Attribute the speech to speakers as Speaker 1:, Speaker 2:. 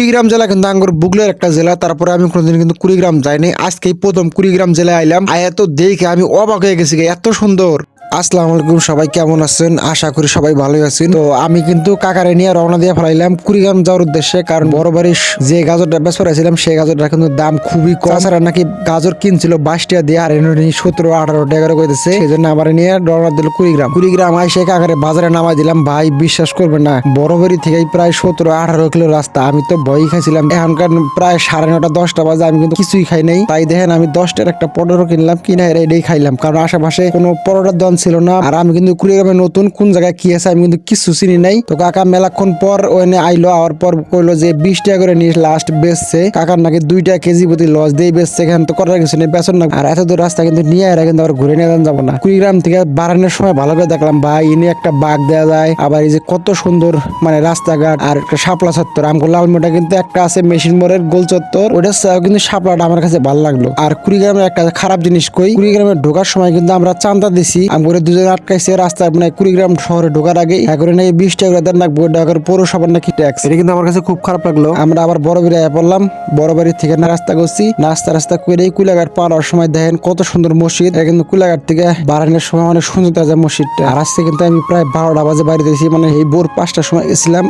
Speaker 1: কুড়িগ্রাম জেলা কিন্তু আঙ্গুর বুগলের একটা জেলা, তারপরে আমি কোনোদিন কিন্তু কুড়িগ্রাম যাইনি। আজকে প্রথম কুড়িগ্রাম জেলায় আইলাম। আয়া তো দেখে আমি অবাক হয়ে গেছি এত সুন্দর। আসসালামু আলাইকুম, সবাই কেমন আছেন? আশা করি সবাই ভালোই আছেন। তো আমি কিন্তু কাকারে নিয়ে রওনা দিয়ে ফেলাইলাম কুড়িগ্রাম যাওয়ার উদ্দেশ্যে, কারণ বড় বাড়ির যে গাজরটা বেশ করেছিলাম, সেই গাজরটা কিন্তু দাম খুবই কম। তাছাড়া নাকি গাজর কিনছিল বাইশ টাকা দিয়ে, আর এনে সতেরো, আঠারো টাকা করে কইতেছে। সেই জন্য আমার নিয়ে রওনা দিল কুড়িগ্রাম। কুড়িগ্রাম আইসে কাকারে বাজারে নামাই দিলাম, ভাই, বিশ্বাস করবে না, বড় বাড়ি থেকে প্রায় সতেরো, আঠারো কিলো রাস্তা, আমি তো ভয়ই খাইছিলাম। এখনকার প্রায় সাড়ে নটা, দশটা বাজে, আমি কিন্তু কিছুই খাই নাই। তাই দেখেন, আমি দশটার একটা পনেরো কিনলাম, কিনা এটাই খাইলাম। কারণ আশেপাশে কোনো পরোটার দন ছিল না। আর আমি কিন্তু কুড়িগ্রামে নতুন কোন জায়গায় কি আছে আমি কিন্তু কিছু চিনি নাই। তো কাকা মেলাক্ষণ পর ওখানে আইলো, আওয়ার পর কইলো যে বিশ টাকা করে নিয়ে লাস্ট বেচছে। কাকার নাকি দুইটা কেজি প্রতি লস দিয়ে বেচছে, এখানে তো করার কিছু নেই, বেচন না। আর এত দূর রাস্তা কিন্তু নিয়ে এরা কিন্তু আবার ঘুরে নিয়ে যাব না। কুড়িগ্রাম থেকে বাড়ানোর সময় ভালো করে দেখলাম, ভাই, ইনি একটা বাঘ দেওয়া যায়। আবার এই যে কত সুন্দর মানে রাস্তাঘাট আর একটা শাপলা চত্বর। আমগো লালমোটা কিন্তু একটা আছে মেশিন মোড়ের গোল চত্বর। ওটা কিন্তু শাপলাটা আমার কাছে ভালো লাগল। আর কুড়িগ্রামের একটা খারাপ জিনিস কই, কুড়িগ্রামে ঢোকার সময় কিন্তু আমরা চান্দা দিছি। আমগরে দুজন আটকাইছে। রাস্তায় মানে কুড়িগ্রাম শহরে ঢোকার আগে এখন নাকি বিশ টাকা দেন রাখব ঢাকার পৌরসভার নাকি ট্যাক্স এটা কিন্তু আমার কাছে খুব খারাপ লাগল। আমরা আবার বড় আয়া পড়লাম। বড় বাড়ির থেকে না রাস্তা করছি। রাস্তা রাস্তা করে এই কুলাঘাট পার হওয়ার সময় দেখেন কত সুন্দর মসজিদ। এটা কিন্তু কুলাঘাট থেকে বারানোর সময় অনেক সুন্দর তাজা মসজিদটা। আর কিন্তু আমি প্রায় বারোটা বাজে বাড়িতে মানে এই বোর পাঁচটার সময় গেছিলাম।